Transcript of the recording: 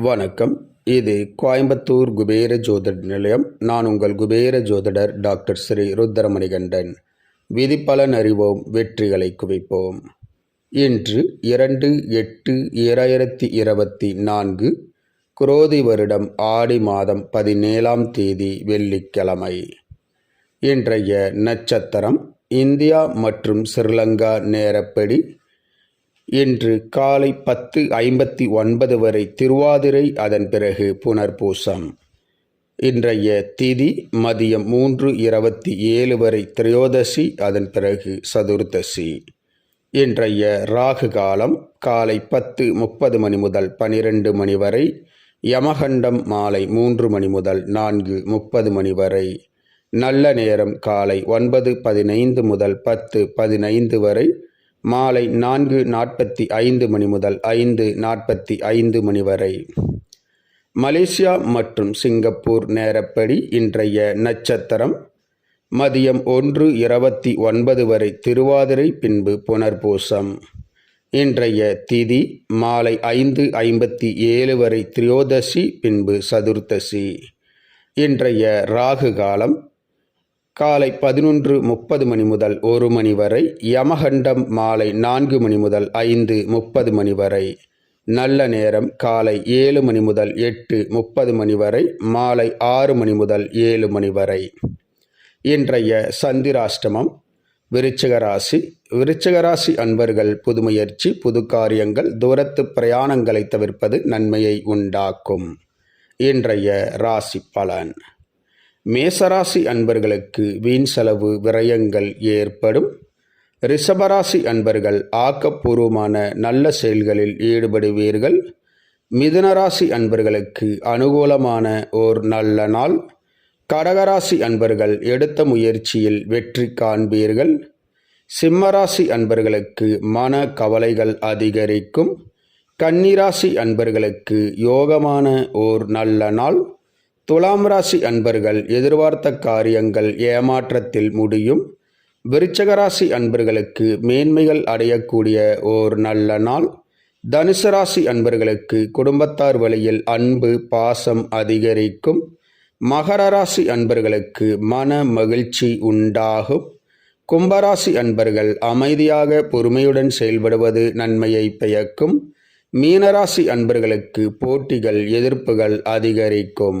வணக்கம். இது கோயம்புத்தூர் குபேர ஜோதிட நிலையம். நான் உங்கள் குபேர ஜோதிடர் டாக்டர் ஸ்ரீ ருத்ரமணிகண்டன். விதிப்பலன் அறிவோம் வெற்றிகளை குவிப்போம். இன்று இரண்டு எட்டு இரண்டாயிரத்தி இருபத்தி நான்கு குரோதி வருடம் ஆடி மாதம் பதினேழாம் தேதி வெள்ளிக்கிழமை. இன்றைய நட்சத்திரம் இந்தியா மற்றும் ஸ்ரீலங்கா நேரப்படி இன்று காலை பத்து ஐம்பத்தி ஒன்பது வரை திருவாதிரை அதன் பிறகு புனர்பூசம். இன்றைய திதி மதியம் மூன்று இருபத்தி ஏழு வரை திரையோதசி அதன் பிறகு சதுர்தசி. இன்றைய ராகு காலம் காலை பத்து முப்பது மணி முதல் பனிரெண்டு மணி வரை யமகண்டம் மாலை மூன்று மணி முதல் நான்கு முப்பது மணி வரை. நல்ல நேரம் காலை ஒன்பது பதினைந்து முதல் பத்து பதினைந்து வரை மாலை நான்கு நாற்பத்தி ஐந்து மணி முதல் ஐந்து நாற்பத்தி ஐந்து மணி வரை. மலேசியா மற்றும் சிங்கப்பூர் நேரப்படி இன்றைய நட்சத்திரம் மதியம் ஒன்று இருபத்தி ஒன்பது வரை திருவாதிரை பின்பு புனர்பூசம். இன்றைய திதி மாலை ஐந்து ஐம்பத்தி ஏழு வரை திரியோதசி பின்பு சதுர்த்தசி. இன்றைய ராகு காலம் காலை பதினொன்று முப்பது மணி முதல் ஒரு மணி வரை யமகண்டம் மாலை நான்கு மணி முதல் ஐந்து முப்பது மணி வரை நல்ல நேரம் காலை ஏழு மணி முதல் எட்டு முப்பது மணி வரை மாலை ஆறு மணி முதல் ஏழு மணி வரை. இன்றைய சந்திராஷ்டமம் விருச்சிக ராசி. விருச்சிக ராசி அன்பர்கள் புதுமுயற்சி புது காரியங்கள் தூரத்து பிரயாணங்களை தவிர்ப்பது நன்மையை உண்டாக்கும். இன்றைய ராசி பலன். மேசராசி அன்பர்களுக்கு வீண் செலவு விரயங்கள் ஏற்படும். ரிஷபராசி அன்பர்கள் ஆக்கப்பூர்வமான நல்ல செயல்களில் ஈடுபடுவீர்கள். மிதுனராசி அன்பர்களுக்கு அனுகூலமான ஓர் நல்ல நாள். கடகராசி அன்பர்கள் எடுத்த முயற்சியில் வெற்றி காண்பீர்கள். சிம்மராசி அன்பர்களுக்கு மன கவலைகள் அதிகரிக்கும். கன்னிராசி அன்பர்களுக்கு யோகமான ஓர் நல்ல நாள். துலாம் ராசி அன்பர்கள் எதிர்பார்த்த காரியங்கள் ஏமாற்றத்தில் முடியும். விருச்சக ராசி அன்பர்களுக்கு மேன்மைகள் அடையக்கூடிய ஓர் நல்ல நாள். தனுசு ராசி அன்பர்களுக்கு குடும்பத்தார் வழியில் அன்பு பாசம் அதிகரிக்கும். மகர ராசி அன்பர்களுக்கு மன மகிழ்ச்சி உண்டாகும். கும்பராசி அன்பர்கள் அமைதியாக பொறுமையுடன் செயல்படுவது நன்மையை பயக்கும் மீனராசி அன்பர்களுக்கு போட்டிகள் எதிர்ப்புகள் அதிகரிக்கும்.